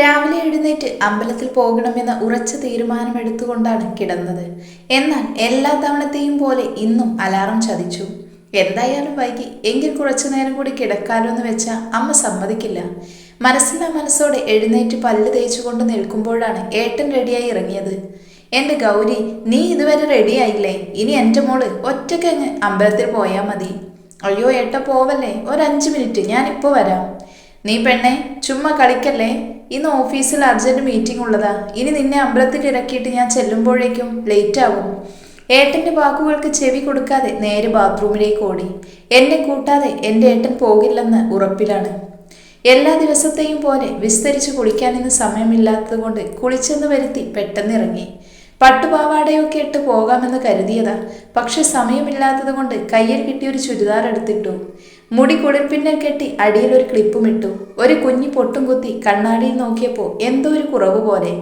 രാവിലെ എഴുന്നേറ്റ് അമ്പലത്തിൽ പോകണമെന്ന ഉറച്ച തീരുമാനമെടുത്തുകൊണ്ടാണ് കിടന്നത്. എന്നാൽ എല്ലാ തവണത്തെയും പോലെ ഇന്നും അലാറം ചതിച്ചു. എന്തായാലും വൈകി എങ്കിൽ കുറച്ചു നേരം കൂടി കിടക്കാലോ എന്ന് വെച്ചാൽ അമ്മ സമ്മതിക്കില്ല. മനസ്സിലാ മനസ്സോടെ എഴുന്നേറ്റ് പല്ല് തേച്ചുകൊണ്ട് നിൽക്കുമ്പോഴാണ് ഏട്ടൻ റെഡിയായി ഇറങ്ങിയത്. എന്റെ ഗൗരി നീ ഇതുവരെ റെഡിയായില്ലേ ഇനി എന്റെ മോൾ ഒറ്റയ്ക്ക് അങ്ങ് അമ്പലത്തിൽ പോയാൽ മതി. അയ്യോ ഏട്ട പോവല്ലേ? ഒരു അഞ്ച് മിനിറ്റ് ഞാനിപ്പോൾ വരാം. നീ പെണ്ണെ ചുമ്മാ കളിക്കല്ലേ? ഇന്ന് ഓഫീസിൽ അർജന്റ് മീറ്റിംഗ് ഉള്ളതാ. ഇനി നിന്നെ അമ്പലത്തിൽ ഇറക്കിയിട്ട് ഞാൻ ചെല്ലുമ്പോഴേക്കും ലേറ്റ് ആവും. ഏട്ടന്റെ വാക്കുകൾക്ക് ചെവി കൊടുക്കാതെ നേരെ ബാത്റൂമിലേക്ക് ഓടി. എന്നെ കൂട്ടാതെ എന്റെ ഏട്ടൻ പോകില്ലെന്ന് ഉറപ്പിലാണ്. എല്ലാ ദിവസത്തെയും പോലെ വിസ്തരിച്ച് കുളിക്കാൻ ഇന്ന് സമയമില്ലാത്തതുകൊണ്ട് കുളിച്ചെന്ന് വരുത്തി പെട്ടെന്നിറങ്ങി പട്ടുപാവാടയൊക്കെ ഇട്ട് പോകാമെന്ന് കരുതിയതാ. പക്ഷെ സമയമില്ലാത്തതുകൊണ്ട് കയ്യിൽ കിട്ടിയൊരു ചുരിദാർ എടുത്തിട്ടു. മുടി കുളിർപ്പിന്നൽ കെട്ടി അടിയിൽ ഒരു ക്ലിപ്പും ഇട്ടു ഒരു കുഞ്ഞി പൊട്ടും കുത്തി കണ്ണാടിയിൽ നോക്കിയപ്പോൾ എന്തോ ഒരു കുറവ് പോലെ.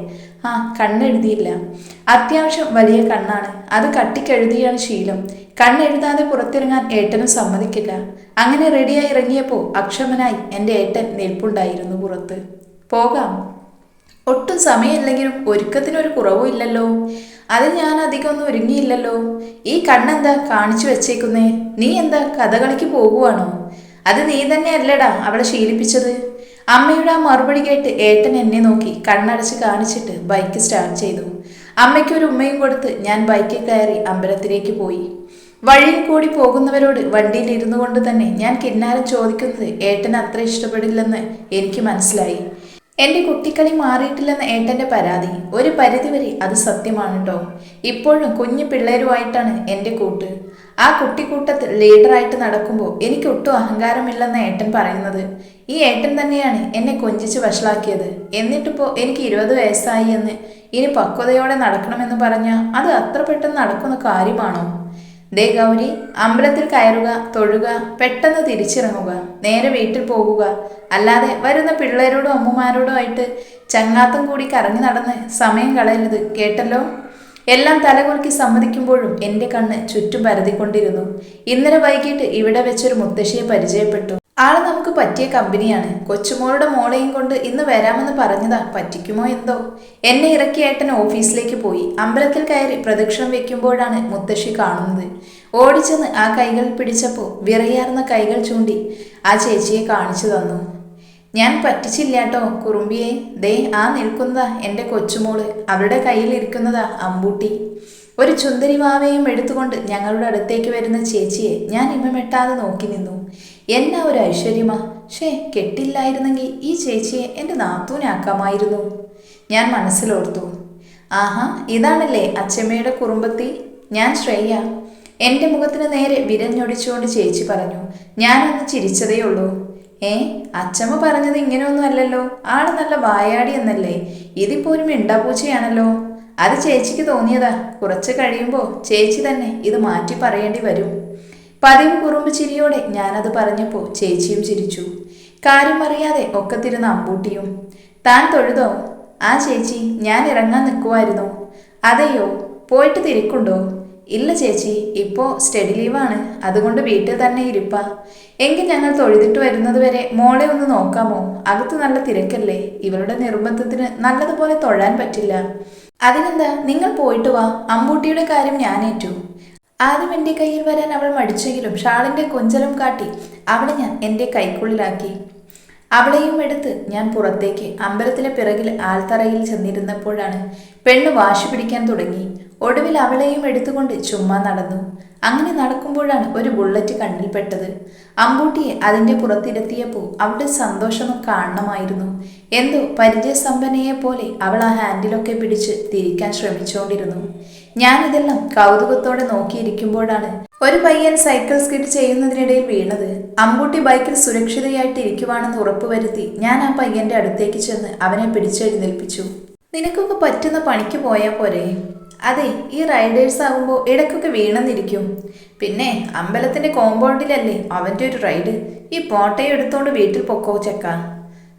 ആ കണ്ണെഴുതിയില്ല. അത്യാവശ്യം വലിയ കണ്ണാണ്. അത് കട്ടിക്കെഴുതിയാണ് ശീലം. കണ്ണെഴുതാതെ പുറത്തിറങ്ങാൻ ഏട്ടനും സമ്മതിക്കില്ല. അങ്ങനെ റെഡിയായി ഇറങ്ങിയപ്പോൾ അക്ഷമനായി എന്റെ ഏട്ടൻ നിൽപ്പുണ്ടായിരുന്നു പുറത്ത്. പോകാം. ഒട്ടും സമയമില്ലെങ്കിലും ഒരുക്കത്തിനൊരു കുറവും ഇല്ലല്ലോ. അത് ഞാൻ അധികം ഒന്നും ഒരുങ്ങിയില്ലല്ലോ. ഈ കണ്ണെന്താ കാണിച്ചു വെച്ചേക്കുന്നേ? നീ എന്താ കഥകളിക്ക് പോകുവാണോ? അത് നീ തന്നെ തന്നെയല്ലടാ അവളെ ശീലിപ്പിച്ചത്. അമ്മയുടെ ആ മറുപടി കേട്ട് ഏട്ടൻ എന്നെ നോക്കി കണ്ണടച്ച് കാണിച്ചിട്ട് ബൈക്ക് സ്റ്റാർട്ട് ചെയ്തു. അമ്മയ്ക്ക് ഒരു ഉമ്മയും കൊടുത്ത് ഞാൻ ബൈക്കിൽ കയറി അമ്പലത്തിലേക്ക് പോയി. വഴിയിൽ കൂടി പോകുന്നവരോട് വണ്ടിയിൽ ഇരുന്നു കൊണ്ട് തന്നെ ഞാൻ കിന്നാരം ചോദിക്കുന്നത് ഏട്ടൻ അത്ര ഇഷ്ടപ്പെടില്ലെന്ന് എനിക്ക് മനസ്സിലായി. എന്റെ കുട്ടിക്കളി മാറിയിട്ടില്ലെന്ന ഏട്ടന്റെ പരാതി. ഒരു പരിധിവരെ അത് സത്യമാണ് കേട്ടോ ഇപ്പോഴും കുഞ്ഞു പിള്ളേരുമായിട്ടാണ് എന്റെ കൂട്ട്. ആ കുട്ടിക്കൂട്ടത്തിൽ ലീഡറായിട്ട് നടക്കുമ്പോൾ എനിക്ക് ഒട്ടും അഹങ്കാരമില്ലെന്ന ഏട്ടൻ പറയുന്നത്. ഈ ഏട്ടൻ തന്നെയാണ് എന്നെ കൊഞ്ചിച്ച് വഷളാക്കിയത്. എന്നിട്ടിപ്പോൾ എനിക്ക് ഇരുപത് വയസ്സായി എന്ന് ഇനി പക്വതയോടെ നടക്കണമെന്ന് പറഞ്ഞാൽ അത് അത്ര പെട്ടെന്ന് നടക്കുന്ന കാര്യമാണോ? ദേ ഗൗരി അമ്പലത്തിൽ കയറുക തൊഴുക പെട്ടെന്ന് തിരിച്ചിറങ്ങുക നേരെ വീട്ടിൽ പോകുക. അല്ലാതെ വരുന്ന പിള്ളേരോടും അമ്മമാരോടും ആയിട്ട് ചങ്ങാത്തം കൂടി കറങ്ങി നടന്ന് സമയം കളയരുത് കേട്ടല്ലോ? എല്ലാം തലകുലുക്കി സമ്മതിക്കുമ്പോഴും എന്റെ കണ്ണ് ചുറ്റും പരതിക്കൊണ്ടിരുന്നു. ഇന്നലെ വൈകിട്ട് ഇവിടെ വെച്ചൊരു മുത്തശ്ശിയെ പരിചയപ്പെട്ടു. ആൾ നമുക്ക് പറ്റിയ കമ്പനിയാണ്. കൊച്ചുമോളുടെ മോളെയും കൊണ്ട് ഇന്ന് വരാമെന്ന് പറഞ്ഞതാ. പറ്റിക്കുമോ എന്തോ? എന്നെ ഇറക്കി ഏട്ടൻ ഓഫീസിലേക്ക് പോയി. അമ്പലത്തിൽ കയറി പ്രദക്ഷിണം വെക്കുമ്പോഴാണ് മുത്തശ്ശി കാണുന്നത്. ഓടിച്ചെന്ന് ആ കൈകൾ പിടിച്ചപ്പോൾ വിറയാർന്ന കൈകൾ ചൂണ്ടി ആ ചേച്ചിയെ കാണിച്ചു തന്നു. ഞാൻ പറ്റിച്ചില്ലാട്ടോ കുറുമ്പിയെ. ദേ ആ നിൽക്കുന്നതാ എന്റെ കൊച്ചുമോൾ. അവരുടെ കയ്യിൽ ഇരിക്കുന്നതാ അമ്പൂട്ടി. ഒരു ചുന്ദരി വാവയും എടുത്തുകൊണ്ട് ഞങ്ങളുടെ അടുത്തേക്ക് വരുന്ന ചേച്ചിയെ ഞാൻ ഇമമെട്ടാതെ നോക്കി നിന്നു. എന്നാ ഒരു ഐശ്വര്യമാ? ഷേ കെട്ടില്ലായിരുന്നെങ്കിൽ ഈ ചേച്ചിയെ എന്റെ നാത്തൂനാക്കാമായിരുന്നു. ഞാൻ മനസ്സിലോർത്തു. ആഹാ ഇതാണല്ലേ അച്ചമ്മയുടെ കുറുമ്പത്തി? ഞാൻ ശ്രേയ. എന്റെ മുഖത്തിന് നേരെ വിരഞ്ഞൊടിച്ചുകൊണ്ട് ചേച്ചി പറഞ്ഞു ഞാനൊന്ന് ചിരിച്ചതേ ഉള്ളൂ. ഏ അച്ചമ്മ പറഞ്ഞത് ഇങ്ങനെയൊന്നും അല്ലല്ലോ. ആൾ നല്ല വായാടി എന്നല്ലേ. ഇതിപ്പോ ഒരു മിണ്ടാപ്പൂച്ചയാണല്ലോ അത് ചേച്ചിക്ക് തോന്നിയതാ. കുറച്ച് കഴിയുമ്പോൾ ചേച്ചി തന്നെ ഇത് മാറ്റി പറയേണ്ടി വരും. പതിവ് കുറുമ്പ് ചിരിയോടെ ഞാനത് പറഞ്ഞപ്പോൾ ചേച്ചിയും ചിരിച്ചു. കാര്യം അറിയാതെ ഒക്കത്തിരുന്ന അമ്പൂട്ടിയും. താൻ തൊഴുതോ? ആ ചേച്ചി ഞാൻ ഇറങ്ങാൻ നിൽക്കുമായിരുന്നു അതെയോ? പോയിട്ട് തിരിക്കുണ്ടോ? ഇല്ല ചേച്ചി ഇപ്പോൾ സ്റ്റഡി ലീവാണ്. അതുകൊണ്ട് വീട്ടിൽ തന്നെ ഇരിപ്പ. എങ്കിൽ ഞങ്ങൾ തൊഴുതിട്ട് വരുന്നത് വരെ മോളെ ഒന്ന് നോക്കാമോ? അകത്ത് നല്ല തിരക്കല്ലേ? ഇവരുടെ നിർബന്ധത്തിന് നല്ലതുപോലെ തൊഴാൻ പറ്റില്ല. അതിനെന്താ? നിങ്ങൾ പോയിട്ട് വാ. അമ്പൂട്ടിയുടെ കാര്യം ഞാനേറ്റു ആദ്യം എന്റെ കയ്യിൽ വരാൻ അവൾ മടിച്ചെങ്കിലും ഷാളിന്റെ കൊഞ്ചലം കാട്ടി അവളെ ഞാൻ എന്റെ കൈക്കുള്ളിലാക്കി. അവളെയും എടുത്ത് ഞാൻ പുറത്തേക്ക് അമ്പലത്തിലെ പിറകിൽ ആൽത്തറയിൽ ചെന്നിരുന്നപ്പോഴാണ് പെണ്ണ് വാശി പിടിക്കാൻ തുടങ്ങി. ഒടുവിൽ അവളെയും എടുത്തുകൊണ്ട് ചുമ്മാ നടന്നു. അങ്ങനെ നടക്കുമ്പോഴാണ് ഒരു ബുള്ളറ്റ് കണ്ണിൽപ്പെട്ടത് അമ്പൂട്ടിയെ അതിന്റെ പുറത്തിരുത്തിയപ്പോൾ അവളുടെ സന്തോഷം കാണണമായിരുന്നു എന്തോ പരിചയസമ്പന്നയെ പോലെ അവൾ ആ ഹാൻഡിലൊക്കെ പിടിച്ച് തിരിക്കാൻ ശ്രമിച്ചുകൊണ്ടിരുന്നു. ഞാനിതെല്ലാം കൗതുകത്തോടെ നോക്കിയിരിക്കുമ്പോഴാണ് ഒരു പയ്യൻ സൈക്കിൾ സ്കിഡ് ചെയ്യുന്നതിനിടയിൽ വീണത്. അമ്പൂട്ടി ബൈക്കിൽ സുരക്ഷിതയായിട്ട് ഇരിക്കുവാണെന്ന് ഉറപ്പുവരുത്തി ഞാൻ ആ പയ്യന്റെ അടുത്തേക്ക് ചെന്ന് അവനെ പിടിച്ചെഴുന്നേൽപ്പിച്ചു. നിനക്കൊക്കെ പറ്റുന്ന പണിക്ക് പോയാൽ പോരെ. അതെ ഈ റൈഡേഴ്സ് ആകുമ്പോൾ ഇടയ്ക്കൊക്കെ വീണെന്നിരിക്കും. പിന്നെ അമ്പലത്തിന്റെ കോമ്പൗണ്ടിലല്ലേ അവന്റെ ഒരു റൈഡ്. ഈ പോട്ടയെ എടുത്തോണ്ട് വീട്ടിൽ പൊക്കോ ചെക്ക.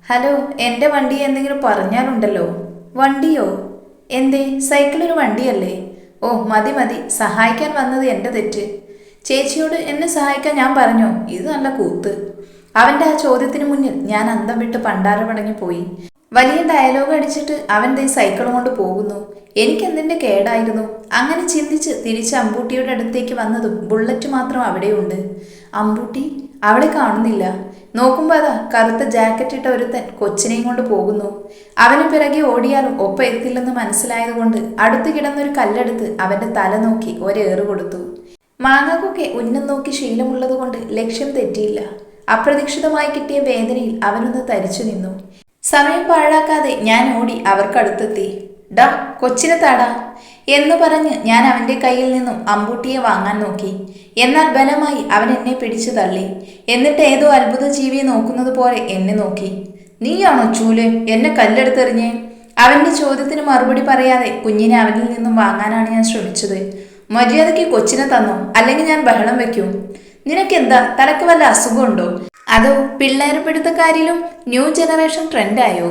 ഹലോ എന്റെ വണ്ടി എന്തെങ്കിലും പറഞ്ഞാലുണ്ടല്ലോ? വണ്ടിയോ? എന്തേ സൈക്കിളൊരു വണ്ടിയല്ലേ. ഓ മതി മതി. സഹായിക്കാൻ വന്നത് എന്റെ തെറ്റ്. ചേച്ചിയോട് എന്നെ സഹായിക്കാൻ ഞാൻ പറഞ്ഞോ? ഇത് നല്ല കൂത്ത്. അവന്റെ ആ ചോദ്യത്തിന് മുന്നിൽ ഞാൻ അന്തം വിട്ട് പണ്ടാരമടങ്ങി പോയി. വലിയ ഡയലോഗ് അടിച്ചിട്ട് അവൻ ദേ സൈക്കിൾ കൊണ്ട് പോകുന്നു. എനിക്കെന്തിന്റെ കേടായിരുന്നു? അങ്ങനെ ചിന്തിച്ച് തിരിച്ച് അമ്പൂട്ടിയുടെ അടുത്തേക്ക് വന്നതും ബുള്ളറ്റ് മാത്രം അവിടെയുണ്ട്. അമ്പൂട്ടി അവളെ കാണുന്നില്ല. നോക്കുമ്പോൾ അതാ കറുത്ത ജാക്കറ്റ് ഇട്ട ഒരുത്തൻ കൊച്ചിനെയും കൊണ്ട് പോകുന്നു. അവന് പിറകെ ഓടിയാലും ഒപ്പം എത്തില്ലെന്ന് മനസ്സിലായതുകൊണ്ട് അടുത്ത് കിടന്നൊരു കല്ലെടുത്ത് അവന്റെ തല നോക്കി ഒരേറ് കൊടുത്തു. മാങ്ങാക്കൊക്കെ ഉന്നം നോക്കി ശീലമുള്ളതുകൊണ്ട് ലക്ഷ്യം തെറ്റിയില്ല. അപ്രതീക്ഷിതമായി കിട്ടിയ വേദനയിൽ അവനൊന്ന് തരിച്ചു നിന്നു. സമയം പാഴാക്കാതെ ഞാൻ ഓടി അവർക്കടുത്തെത്തി. ഡ കൊച്ചിനെ താടാ എന്ന് പറഞ്ഞ് ഞാൻ അവന്റെ കയ്യിൽ നിന്നും അമ്പൂട്ടിയെ വാങ്ങാൻ നോക്കി. എന്നാൽ ബലമായി അവൻ എന്നെ പിടിച്ചു തള്ളി. എന്നിട്ട് ഏതോ അത്ഭുത ജീവിയെ നോക്കുന്നത് പോലെ എന്നെ നോക്കി. നീയാണോ ചൂൽ? എന്നെ കല്ലെടുത്തെറിഞ്ഞേ? അവന്റെ ചോദ്യത്തിന് മറുപടി പറയാതെ കുഞ്ഞിനെ അവനിൽ നിന്നും വാങ്ങാനാണ് ഞാൻ ശ്രമിച്ചത്. മര്യാദയ്ക്ക് കൊച്ചിനെ തന്നോ? അല്ലെങ്കിൽ ഞാൻ ബഹളം വെക്കും? നിനക്കെന്താ? തലക്ക് വല്ല അസുഖമുണ്ടോ? അതോ പിള്ളേരെ പിടുത്തക്കാരിലും ന്യൂ ജനറേഷൻ ട്രെൻഡായോ?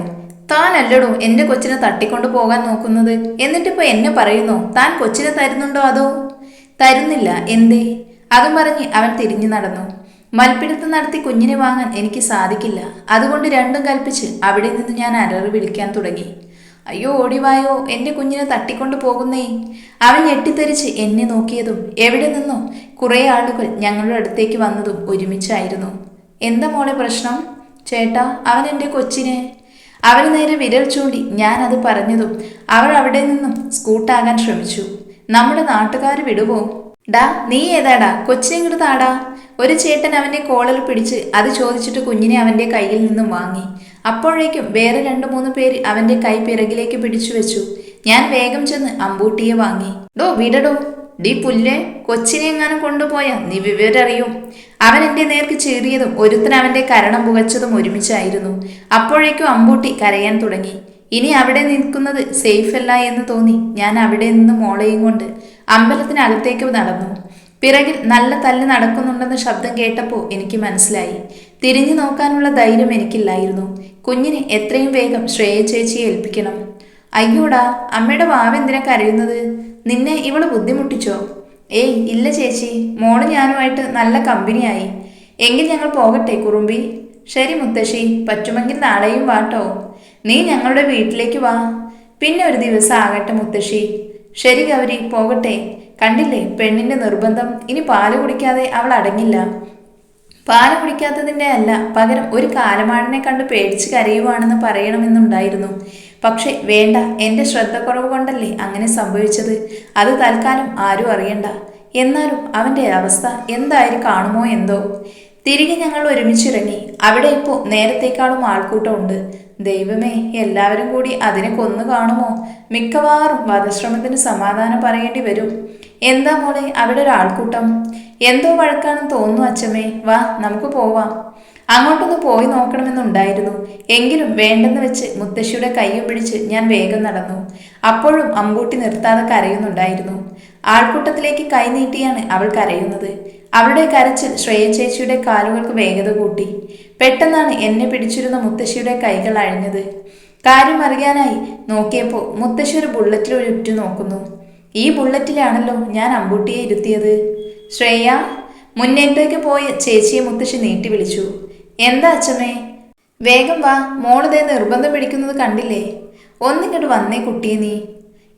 താനല്ലടോ എന്റെ കൊച്ചിനെ തട്ടിക്കൊണ്ടു പോകാൻ നോക്കുന്നത്? എന്നിട്ടിപ്പോ എന്നെ പറയുന്നു? താൻ കൊച്ചിനെ തരുന്നുണ്ടോ അതോ? തരുന്നില്ല. എന്തേ? അതും പറഞ്ഞ് അവൻ തിരിഞ്ഞു നടന്നു. മൽപ്പിടുത്തം നടത്തി കുഞ്ഞിനെ വാങ്ങാൻ എനിക്ക് സാധിക്കില്ല. അതുകൊണ്ട് രണ്ടും കൽപ്പിച്ച് അവിടെ നിന്ന് ഞാൻ അലറി വിളിക്കാൻ തുടങ്ങി. അയ്യോ ഓടിവായോ എന്റെ കുഞ്ഞിനെ തട്ടിക്കൊണ്ടു പോകുന്നേ. അവൻ ഞെട്ടിത്തെറിച്ച് എന്നെ നോക്കിയതും എവിടെ നിന്നോ കുറേ ആളുകൾ ഞങ്ങളുടെ അടുത്തേക്ക് വന്നതും ഒരുമിച്ചായിരുന്നു. എന്താ മോളെ പ്രശ്നം? ചേട്ടാ അവൻ എന്റെ കൊച്ചിനെ. അവന് നേരെ വിരൽ ചൂണ്ടി ഞാൻ അത് പറഞ്ഞതും അവർ അവിടെ നിന്നും സ്കൂട്ടാകാൻ ശ്രമിച്ചു. നമ്മുടെ നാട്ടുകാർ വിടുവോ? ഡാ നീ ഏതാടാ? കൊച്ചിനെ ഇങ്ങോട്ട് താടാ. ഒരു ചേട്ടൻ അവന്റെ കോളൽ പിടിച്ച് അത് ചോദിച്ചിട്ട് കുഞ്ഞിനെ അവന്റെ കയ്യിൽ നിന്നും വാങ്ങി. അപ്പോഴേക്കും വേറെ രണ്ടു മൂന്ന് പേര് അവന്റെ കൈ പിറകിലേക്ക് പിടിച്ചു വെച്ചു. ഞാൻ വേഗം ചെന്ന് അമ്പൂട്ടിയെ വാങ്ങി. ഡോ വിടടോ. ഡീ പുല്ലേ കൊച്ചിനെ എങ്ങാനും കൊണ്ടുപോയാ? നീ വിവരറിയും. അവൻ എന്റെ നേർക്ക് ചീറിയതും ഒരുത്തൻ അവന്റെ കരണം പുകച്ചതും ഒരുമിച്ചായിരുന്നു. അപ്പോഴേക്കും അമ്പൂട്ടി കരയാൻ തുടങ്ങി. ഇനി അവിടെ നിൽക്കുന്നത് സേഫ് അല്ല എന്ന് തോന്നി. ഞാൻ അവിടെ നിന്ന് മോളയും കൊണ്ട് അമ്പലത്തിനകത്തേക്ക് നടന്നു. പിറകിൽ നല്ല തല്ല് നടക്കുന്നുണ്ടെന്ന ശബ്ദം കേട്ടപ്പോൾ എനിക്ക് മനസ്സിലായി. തിരിഞ്ഞു നോക്കാനുള്ള ധൈര്യം എനിക്കില്ലായിരുന്നു. കുഞ്ഞിനെ എത്രയും വേഗം ശ്രേയ ചേച്ചിയെ ഏൽപ്പിക്കണം. അയ്യോടാ അമ്മയുടെ വാവെന്തിനാ കരയുന്നത്? നിന്നെ ഇവൾ ബുദ്ധിമുട്ടിച്ചോ? ഏയ് ഇല്ല ചേച്ചി. മോൾ ഞാനുമായിട്ട് നല്ല കമ്പനിയായി. എങ്കിൽ ഞങ്ങൾ പോകട്ടെ കുറുമ്പി? ശരി മുത്തശ്ശി പറ്റുമെങ്കിൽ നാളെയും വാട്ടോ. നീ ഞങ്ങളുടെ വീട്ടിലേക്ക് വാ. പിന്നെ ഒരു ദിവസം ആകട്ടെ മുത്തശ്ശി. ശരി ഗൗരി പോകട്ടെ. കണ്ടില്ലേ പെണ്ണിന്റെ നിർബന്ധം. ഇനി പാൽ കുടിക്കാതെ അവൾ അടങ്ങില്ല. പാൽ കുടിക്കാത്തതിന്റെ അല്ല പകരം ഒരു കാലമാടിനെ കണ്ട് പേടിച്ച് കരയുവാണെന്ന് പറയണമെന്നുണ്ടായിരുന്നു. പക്ഷെ വേണ്ട എന്റെ ശ്രദ്ധക്കുറവ് കൊണ്ടല്ലേ അങ്ങനെ സംഭവിച്ചത്? അത് തൽക്കാലം ആരും അറിയണ്ട. എന്നാലും അവന്റെ അവസ്ഥ എന്തായാലും കാണുമോ എന്തോ. തിരികെ ഞങ്ങൾ ഒരുമിച്ചിറങ്ങി. അവിടെ ഇപ്പോൾ നേരത്തേക്കാളും ആൾക്കൂട്ടമുണ്ട്. ദൈവമേ എല്ലാവരും കൂടി അതിനെ കൊന്നു കാണുമോ? മിക്കവാറും വധശ്രമത്തിന് സമാധാനം പറയേണ്ടി വരും. എന്താ മോളെ അവിടെ ഒരാൾക്കൂട്ടം എന്തോ വഴക്കാണെന്ന് തോന്നുന്നു അച്ഛമ്മേ വാ നമുക്ക് പോവാം. അങ്ങോട്ടൊന്ന് പോയി നോക്കണമെന്നുണ്ടായിരുന്നു. എങ്കിലും വേണ്ടെന്ന് വെച്ച് മുത്തശ്ശിയുടെ കൈയും പിടിച്ച് ഞാൻ വേഗം നടന്നു. അപ്പോഴും അമ്പൂട്ടി നിർത്താതെ കരയുന്നുണ്ടായിരുന്നു. ആൾക്കൂട്ടത്തിലേക്ക് കൈ നീട്ടിയാണ് അവൾ കരയുന്നത്. അവളുടെ കരച്ചിൽ ശ്രേയ ചേച്ചിയുടെ കാലുകൾക്ക് വേഗത കൂട്ടി. പെട്ടെന്നാണ് എന്നെ പിടിച്ചിരുന്ന മുത്തശ്ശിയുടെ കൈകൾ അഴിഞ്ഞത്. കാര്യം അറിയാനായി നോക്കിയപ്പോൾ മുത്തശ്ശി ഒരു ബുള്ളറ്റിൽ ഒരു ഉറ്റു നോക്കുന്നു. ഈ ബുള്ളറ്റിലാണല്ലോ ഞാൻ അമ്പൂട്ടിയെ ഇരുത്തിയത്. ശ്രേയ മുന്നേറ്റേക്ക് പോയ ചേച്ചിയെ മുത്തശ്ശി നീട്ടി വിളിച്ചു. എന്താ അച്ഛമ്മേ? വേഗം വാ മോളിതേ നിർബന്ധം പിടിക്കുന്നത് കണ്ടില്ലേ? ഒന്നിങ്ങോട്ട് വന്നേ കുട്ടിയെ നീ.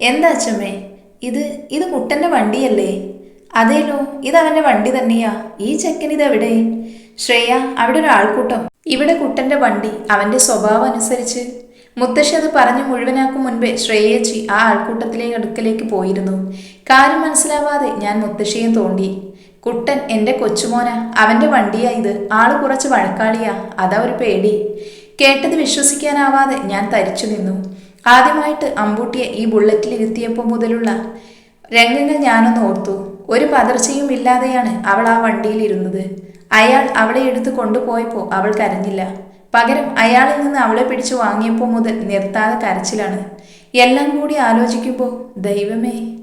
എന്താ അച്ഛമ്മേ? ഇത് ഇത് കുട്ടന്റെ വണ്ടിയല്ലേ? അതേലോ ഇത് അവന്റെ വണ്ടി തന്നെയാ. ഈ ചെക്കൻ ഇതെവിടെ ശ്രേയ അവിടെ ഒരു ആൾക്കൂട്ടം. ഇവിടെ കുട്ടന്റെ വണ്ടി അവന്റെ സ്വഭാവം അനുസരിച്ച്. മുത്തശ്ശി അത് പറഞ്ഞു മുഴുവനാക്കും മുൻപേ ശ്രേയച്ചി ആ ആൾക്കൂട്ടത്തിലേക്ക് അടുക്കലേക്ക് പോയിരുന്നു. കാര്യം മനസ്സിലാവാതെ ഞാൻ മുത്തശ്ശിയെ തോണ്ടി. കുട്ടൻ എന്റെ കൊച്ചുമോന അവന്റെ വണ്ടിയാ ഇത്. ആൾ കുറച്ച് വഴക്കാളിയാ. അതാ ഒരു പേടി. കേട്ടത് വിശ്വസിക്കാനാവാതെ ഞാൻ തരിച്ചു നിന്നു. ആദ്യമായിട്ട് അമ്പൂട്ടിയെ ഈ ബുള്ളറ്റിൽ ഇരുത്തിയപ്പോൾ മുതലുള്ള രംഗങ്ങൾ ഞാനൊന്ന് ഓർത്തു. ഒരു പതർച്ചയും ഇല്ലാതെയാണ് അവൾ ആ വണ്ടിയിൽ ഇരുന്നത്. അയാൾ അവളെ എടുത്ത് കൊണ്ടുപോയപ്പോൾ അവൾ കരഞ്ഞില്ല. പകരം അയാളിൽ നിന്ന് അവളെ പിടിച്ചു വാങ്ങിയപ്പോൾ മുതൽ നിർത്താതെ കരച്ചിലാണ്. എല്ലാം കൂടി ആലോചിക്കുമ്പോൾ ദൈവമേ.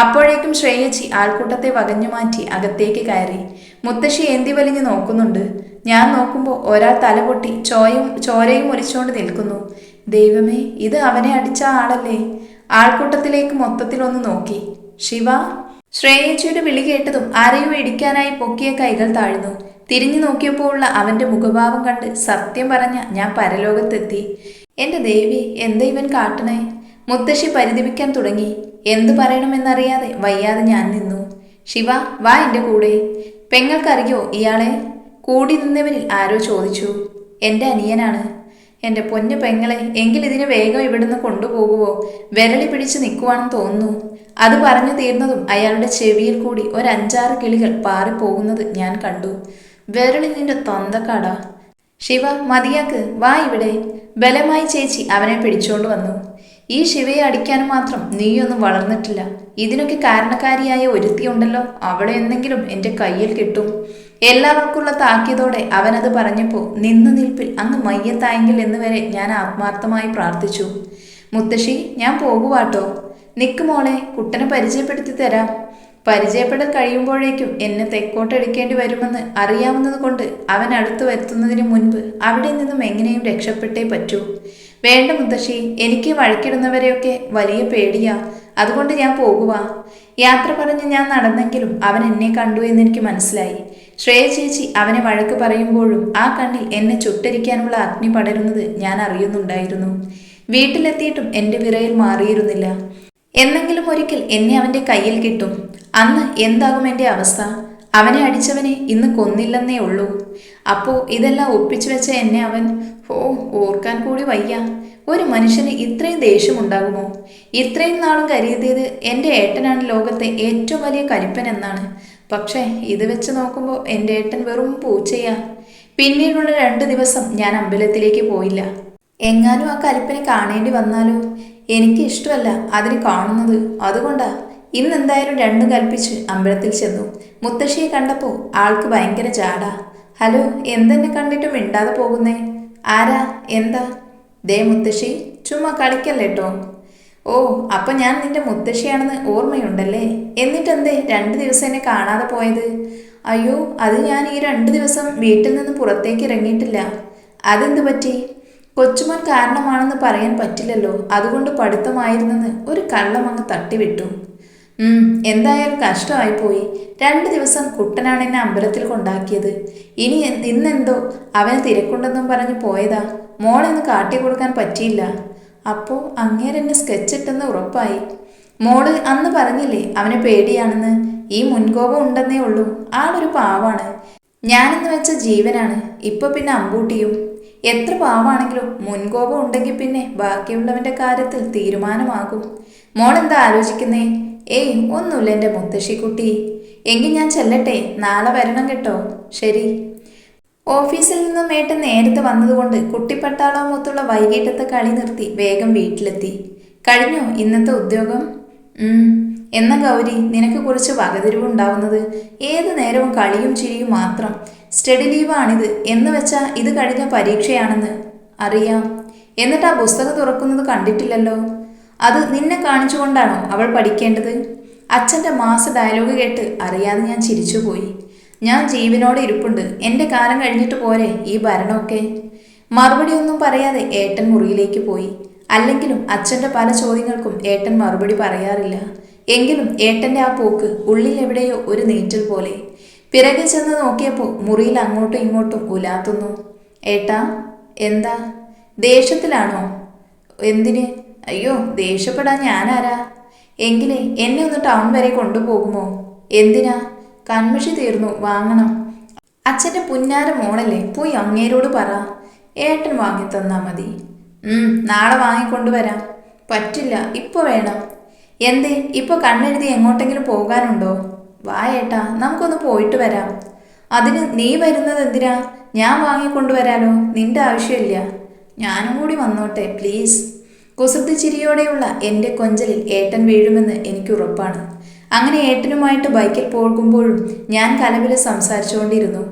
അപ്പോഴേക്കും ശ്രേയച്ചി ആൾക്കൂട്ടത്തെ വകഞ്ഞു മാറ്റി അകത്തേക്ക് കയറി. മുത്തശ്ശി ഏന്തി വലിഞ്ഞ് നോക്കുന്നുണ്ട്? ഞാൻ നോക്കുമ്പോൾ ഒരാൾ തലപൊട്ടി ചോയും ചോരയും ഒലിച്ചുകൊണ്ട് നിൽക്കുന്നു. ദൈവമേ ഇത് അവനെ അടിച്ച ആളല്ലേ? ആൾക്കൂട്ടത്തിലേക്ക് മൊത്തത്തിലൊന്ന് നോക്കി. ശിവ? ശ്രേയച്ചിയുടെ വിളി കേട്ടതും ആരെയും ഇടിക്കാനായി പൊക്കിയ കൈകൾ താഴ്ന്നു. തിരിഞ്ഞു നോക്കിയപ്പോൾ ഉള്ള അവന്റെ മുഖഭാവം കണ്ട് സത്യം പറഞ്ഞ ഞാൻ പരലോകത്തെത്തി. എന്റെ ദേവി എന്താ ഇവൻ കാട്ടണേ? മുത്തശ്ശി പരിതപിക്കാൻ തുടങ്ങി. എന്തു പറയണമെന്നറിയാതെ വയ്യാതെ ഞാൻ നിന്നു. ശിവ വാ എന്റെ കൂടെ. പെങ്ങൾക്കറിയോ ഇയാളെ? കൂടി നിന്നവരിൽ ആരോ ചോദിച്ചു. എന്റെ അനിയനാണ്. എന്റെ പൊന്നു പെങ്ങളെ എങ്കിൽ ഇതിനെ വേഗം ഇവിടുന്ന് കൊണ്ടുപോകുവോ? വിരളി പിടിച്ച് നിൽക്കുവാണെന്ന് തോന്നുന്നു. അത് പറഞ്ഞു തീർന്നതും അയാളുടെ ചെവിയിൽ കൂടി ഒരു അഞ്ചാറ് കിളികൾ പാറിപ്പോകുന്നത് ഞാൻ കണ്ടു. വിരളി നിന്റെ തൊന്തക്കാടാ. ശിവ മതിയാക്ക് വാ ഇവിടെ. ബലമായി ചേച്ചി അവനെ പിടിച്ചോണ്ട് വന്നു. ഈ ശിവയെ അടിക്കാനും മാത്രം നീയൊന്നും വളർന്നിട്ടില്ല. ഇതിനൊക്കെ കാരണക്കാരിയായ ഒരുത്തിയുണ്ടല്ലോ അവളെ എന്തെങ്കിലും എന്റെ കയ്യിൽ കിട്ടും. എല്ലാവർക്കുള്ള താക്കിയതോടെ അവനത് പറഞ്ഞപ്പോൾ നിന്നു നിൽപ്പിൽ അങ്ങ് മയ്യത്തായെങ്കിൽ എന്ന് വരെ ഞാൻ ആത്മാർത്ഥമായി പ്രാർത്ഥിച്ചു. മുത്തശ്ശി ഞാൻ പോകുവാട്ടോ. നിക്ക് മോളെ കുട്ടനെ പരിചയപ്പെടുത്തി തരാം. പരിചയപ്പെടൽ കഴിയുമ്പോഴേക്കും എന്നെ തെക്കോട്ടെടുക്കേണ്ടി വരുമെന്ന് അറിയാവുന്നത് കൊണ്ട് അവൻ അടുത്തു വരുത്തുന്നതിന് മുൻപ് അവിടെ നിന്നും എങ്ങനെയും രക്ഷപ്പെട്ടേ പറ്റൂ. വേണ്ട മുത്തശ്ശി എനിക്ക് വഴക്കിടുന്നവരെയൊക്കെ വലിയ പേടിയാ. അതുകൊണ്ട് ഞാൻ പോകുക യാത്ര പറഞ്ഞ് ഞാൻ നടന്നെങ്കിലും അവൻ എന്നെ കണ്ടു എന്നെനിക്ക് മനസ്സിലായി. ശ്രേയ ചേച്ചി അവനെ വഴക്ക് പറയുമ്പോഴും ആ കണ്ണിൽ എന്നെ ചുട്ടരിക്കാനുള്ള അഗ്നി പടരുന്നത് ഞാൻ അറിയുന്നുണ്ടായിരുന്നു. വീട്ടിലെത്തിയിട്ടും എന്റെ വിറയിൽ മാറിയിരുന്നില്ല. എന്നെങ്കിലും ഒരിക്കൽ എന്നെ അവന്റെ കയ്യിൽ കിട്ടും. അന്ന് എന്താകും എന്റെ അവസ്ഥ? അവനെ അടിച്ചവനെ ഇന്ന് കൊന്നില്ലെന്നേ ഉള്ളൂ. അപ്പോൾ ഇതെല്ലാം ഒപ്പിച്ചു വെച്ച എന്നെ അവൻ ഓ ഓർക്കാൻ കൂടി വയ്യ. ഒരു മനുഷ്യന് ഇത്രയും ദേഷ്യമുണ്ടാകുമോ? ഇത്രയും നാളും കരുതിയത് എന്റെ ഏട്ടനാണ് ലോകത്തെ ഏറ്റവും വലിയ കലിപ്പൻ എന്നാണ്. പക്ഷേ ഇത് വെച്ച് നോക്കുമ്പോൾ എന്റെ ഏട്ടൻ വെറും പൂച്ചയാ. പിന്നീടുള്ള രണ്ട് ദിവസം ഞാൻ അമ്പലത്തിലേക്ക് പോയില്ല. എങ്ങാനും ആ കലിപ്പനെ കാണേണ്ടി വന്നാലോ? എനിക്ക് ഇഷ്ടമല്ല അതിന് കാണുന്നത്. അതുകൊണ്ടാ ഇന്ന് എന്തായാലും രണ്ടു കൽപ്പിച്ച് അമ്പലത്തിൽ ചെന്നു. മുത്തശ്ശിയെ കണ്ടപ്പോൾ ആൾക്ക് ഭയങ്കര ചാടാ ഹലോ എന്തെന്നെ കണ്ടിട്ട് മിണ്ടാതെ പോകുന്നേ? ആരാ? എന്താ? ദേ മുത്തശ്ശി ചുമ്മാ കളിക്കല്ലേട്ടോ? ഓ അപ്പൊ ഞാൻ നിന്റെ മുത്തശ്ശിയാണെന്ന് ഓർമ്മയുണ്ടല്ലേ? എന്നിട്ടെന്തേ രണ്ട് ദിവസം എന്നെ കാണാതെ പോയത്? അയ്യോ അത് ഞാൻ ഈ രണ്ട് ദിവസം വീട്ടിൽ നിന്ന് പുറത്തേക്ക് ഇറങ്ങിയിട്ടില്ല. അതെന്ത് പറ്റി? കൊച്ചുമോൻ കാരണമാണെന്ന് പറയാൻ പറ്റില്ലല്ലോ. അതുകൊണ്ട് പഠിത്തമായിരുന്നെന്ന് ഒരു കള്ളം അങ്ങ് തട്ടിവിട്ടു. എന്തായാലും കഷ്ടമായിപ്പോയി. രണ്ട് ദിവസം കുട്ടനാണ് എന്നെ അമ്പലത്തിൽ കൊണ്ടാക്കിയത്. ഇനി ഇന്നെന്തോ അവന് തിരക്കുണ്ടെന്നും പറഞ്ഞ് പോയതാ. മോളെന്ന് കാട്ടിക്കൊടുക്കാൻ പറ്റിയില്ല. അപ്പോൾ അങ്ങേരെന്നെ സ്കെച്ച് ഇട്ടെന്ന് ഉറപ്പായി. മോൾ അന്ന് പറഞ്ഞില്ലേ അവനെ പേടിയാണെന്ന്. ഈ മുൻകോപം ഉണ്ടെന്നേ ഉള്ളൂ. ആളൊരു പാവാണ്. ഞാനെന്ന് വെച്ച ജീവനാണ്. ഇപ്പൊ പിന്നെ അമ്പൂട്ടിയും. എത്ര പാവാണെങ്കിലും മുൻകോപം ഉണ്ടെങ്കിൽ പിന്നെ ബാക്കിയുള്ളവന്റെ കാര്യത്തിൽ തീരുമാനമാകും. മോളെന്താ ആലോചിക്കുന്നേ? ഏയ് ഒന്നുമില്ല എന്റെ മുത്തശ്ശിക്കുട്ടി. എങ്കിൽ ഞാൻ ചെല്ലട്ടെ? നാളെ വരണം കേട്ടോ. ശരി. ഓഫീസിൽ നിന്നും ഏട്ടൻ നേരത്തെ വന്നതുകൊണ്ട് കുട്ടിപ്പട്ടാളവുമൊത്തുള്ള വൈകിട്ടത്തെ കളി നിർത്തി വേഗം വീട്ടിലെത്തി. കഴിഞ്ഞോ ഇന്നത്തെ ഉദ്യോഗം? എന്ന ഗൗരി നിനക്ക് കുറച്ച് വകതിരിവുണ്ടാവുന്നത് ഏത് നേരവും കളിയും ചിരിയും മാത്രം. സ്റ്റഡി ലീവാണിത്. എന്ന് വെച്ചാൽ ഇത് കഴിഞ്ഞ പരീക്ഷയാണെന്ന് അറിയാം. എന്നിട്ട് ആ പുസ്തകം തുറക്കുന്നത് കണ്ടിട്ടില്ലല്ലോ. അത് നിന്നെ കാണിച്ചുകൊണ്ടാണോ അവൾ പഠിക്കേണ്ടത്? അച്ഛന്റെ മാസ ഡയലോഗ് കേട്ട് അറിയാതെ ഞാൻ ചിരിച്ചുപോയി. ഞാൻ ജീവനോടെ ഇരിപ്പുണ്ട്. എന്റെ കാലം കഴിഞ്ഞിട്ട് പോരെ ഈ ഭരണമൊക്കെ? മറുപടി ഒന്നും പറയാതെ ഏട്ടൻ മുറിയിലേക്ക് പോയി. അല്ലെങ്കിലും അച്ഛന്റെ പല ചോദ്യങ്ങൾക്കും ഏട്ടൻ മറുപടി പറയാറില്ല. എങ്കിലും ഏട്ടന്റെ ആ പോക്ക് ഉള്ളിൽ എവിടെയോ ഒരു നീറ്റൽ പോലെ. പിറകെ ചെന്ന് നോക്കിയപ്പോൾ മുറിയിൽ അങ്ങോട്ടും ഇങ്ങോട്ടും ഉലാത്തുന്നു. ഏട്ടാ എന്താ? ദേഷ്യത്തിലാണോ? എന്തിന്? അയ്യോ ദേഷ്യപ്പെടാൻ ഞാനാരാ? എങ്കിലേ എന്നെ ഒന്ന് ടൗൺ വരെ കൊണ്ടുപോകുമോ? എന്തിനാ? കൺമിഷി തീർന്നു വാങ്ങണം. അച്ഛന്റെ പുന്നാര മോളല്ലേ പോയി അങ്ങേരോട് പറ. ഏട്ടൻ വാങ്ങി തന്നാൽ മതി. നാളെ വാങ്ങിക്കൊണ്ടുവരാം. പറ്റില്ല ഇപ്പോൾ വേണം. എന്തേ ഇപ്പോൾ കണ്ണെഴുതി എങ്ങോട്ടെങ്കിലും പോകാനുണ്ടോ? വാ ഏട്ടാ നമുക്കൊന്ന് പോയിട്ട് വരാം. അതിന് നീ വരുന്നത് എന്തിനാ? ഞാൻ വാങ്ങിക്കൊണ്ടുവരാലോ നിന്റെ ആവശ്യമില്ല. ഞാനും കൂടി വന്നോട്ടെ പ്ലീസ്. കുസൃതി ചിരിയോടെയുള്ള എന്റെ കൊഞ്ചലിൽ ഏട്ടൻ വീഴുമെന്ന് എനിക്ക് ഉറപ്പാണ്. അങ്ങനെ ഏട്ടനുമായിട്ട് ബൈക്കിൽ പോകുമ്പോഴും ഞാൻ കലവിൽ സംസാരിച്ചുകൊണ്ടിരുന്നു.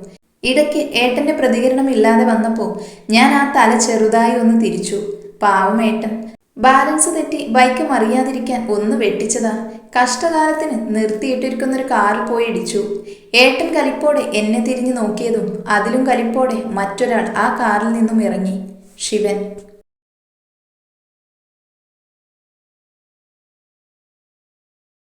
ഇടയ്ക്ക് ഏട്ടന്റെ പ്രതികരണം ഇല്ലാതെ വന്നപ്പോൾ ഞാൻ ആ തല ചെറുതായി ഒന്ന് തിരിച്ചു. പാവം ഏട്ടൻ. ബാലൻസ് തെറ്റി ബൈക്ക് മറിയാതിരിക്കാൻ ഒന്ന് വെട്ടിച്ചതാ. കഷ്ടകാലത്തിന് നിർത്തിയിട്ടിരിക്കുന്നൊരു കാറിൽ പോയി ഇടിച്ചു. ഏട്ടൻ കലിപ്പോടെ എന്നെ തിരിഞ്ഞു നോക്കിയതും അതിലും കലിപ്പോടെ മറ്റൊരാൾ ആ കാറിൽ നിന്നും ഇറങ്ങി. ശിവൻ.